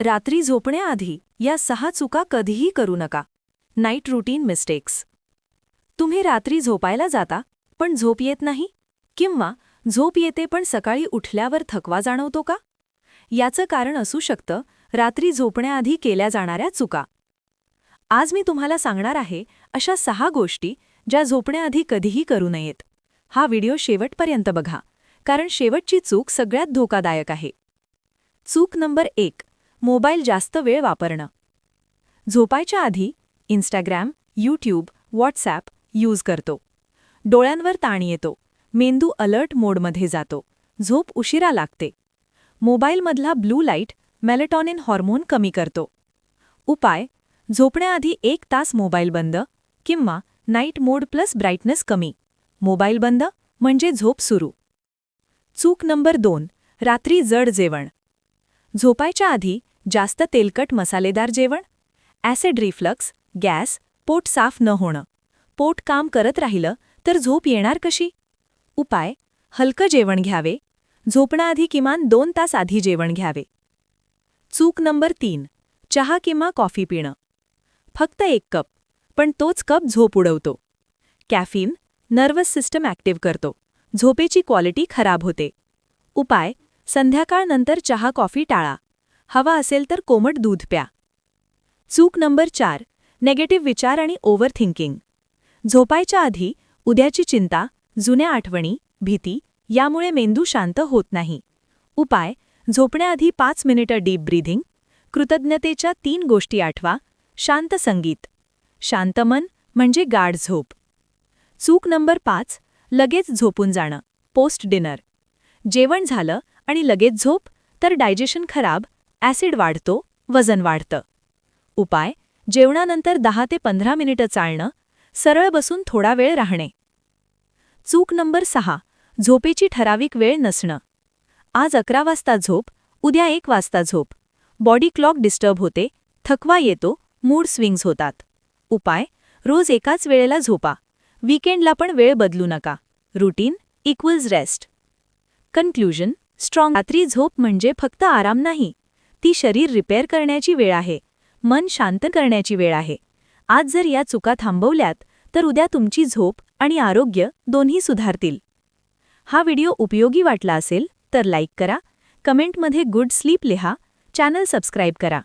रात्री झोपण्याआधी या सहा चुका कधीही करू नका. Night routine mistakes. तुम्ही रात्री झोपायला जाता पण झोप येत नाही? किंवा झोप येते पण सकाळी उठल्यावर थकवा जाणवतो का? याचं कारण असू शकतं रात्री झोपण्याआधी केल्या जाणाऱ्या चुका. आज मी तुम्हाला सांगणार आहे अशा सहा गोष्टी ज्या झोपण्याआधी कधीही करू नयेत. हा व्हिडिओ शेवटपर्यंत बघा कारण शेवटची चूक सगळ्यात धोकादायक आहे. चूक नंबर एक. मोबाईल जास्त वेळ वापरणं. झोपायच्या आधी इंस्टाग्राम यूट्यूब व्हॉट्सॲप यूज करतो. डोळ्यांवर ताण येतो. मेंदू अलर्ट मोडमध्ये जातो. झोप उशिरा लागते. मोबाईलमधला ब्लू लाइट मेलेटॉनिन हॉर्मोन कमी करतो. उपाय झोपण्याआधी एक तास मोबाईल बंद किंवा नाईट मोड प्लस ब्राईटनेस कमी. मोबाईल बंद म्हणजे झोप सुरू. चूक नंबर दोन रात्री जड जेवण. झोपायच्या आधी जास्त तेलकट मसालेदार जेवण ॲसिड रिफ्लक्स गॅस पोट साफ न होणं. पोट काम करत राहिलं तर झोप येणार कशी? उपाय हलकं जेवण घ्यावे. झोपण्याआधी किमान दोन तास आधी जेवण घ्यावे. चूक नंबर तीन चहा किंवा कॉफी पिणं. फक्त एक कप पण तोच कप झोप उडवतो. कॅफिन नर्वस सिस्टम ॲक्टिव्ह करतो. झोपेची क्वालिटी खराब होते. उपाय संध्याकाळनंतर चहा कॉफी टाळा. हवा असेल तर कोमट दूध प्या. चूक नंबर चार नेगेटिव्ह विचार आणि ओव्हर थिंकिंग झोपायच्या आधी उद्याची चिंता जुन्या आठवणी भीती यामुळे मेंदू शांत होत नाही. उपाय झोपण्याआधी पाच मिनिटं डीप ब्रीथिंग कृतज्ञतेच्या तीन गोष्टी आठवा शांत संगीत. शांत मन म्हणजे गाढ झोप. चूक नंबर पाच लगेच झोपून जाणं पोस्ट डिनर जेवण झालं आणि लगेच झोप तर डायजेशन खराब ॲसिड वाढतो वजन वाढतं. उपाय जेवणानंतर दहा ते पंधरा मिनिटं चालणं सरळ बसून थोडा वेळ राहणे. चूक नंबर सहा झोपेची ठराविक वेळ नसणं. आज अकरा वाजता झोप उद्या एक वाजता झोप. बॉडी क्लॉक डिस्टर्ब होते थकवा येतो मूड स्विंग्स होतात. उपाय रोज एकाच वेळेला झोपा. वीकेंडला पण वेळ बदलू नका. Routine equals rest. Conclusion strong. रात्री झोप म्हणजे फक्त आराम नाही. ती शरीर रिपेअर करण्याची वेळ आहे. मन शांत करण्याची वेळ आहे. आज जर या चुका थांबवल्यात तर उद्या तुमची झोप आणि आरोग्य दोन्ही सुधारतील. हा व्हिडिओ उपयोगी वाटला असेल तर लाईक करा. कमेंटमध्ये गुड स्लीप लिहा. चॅनल सबस्क्राईब करा.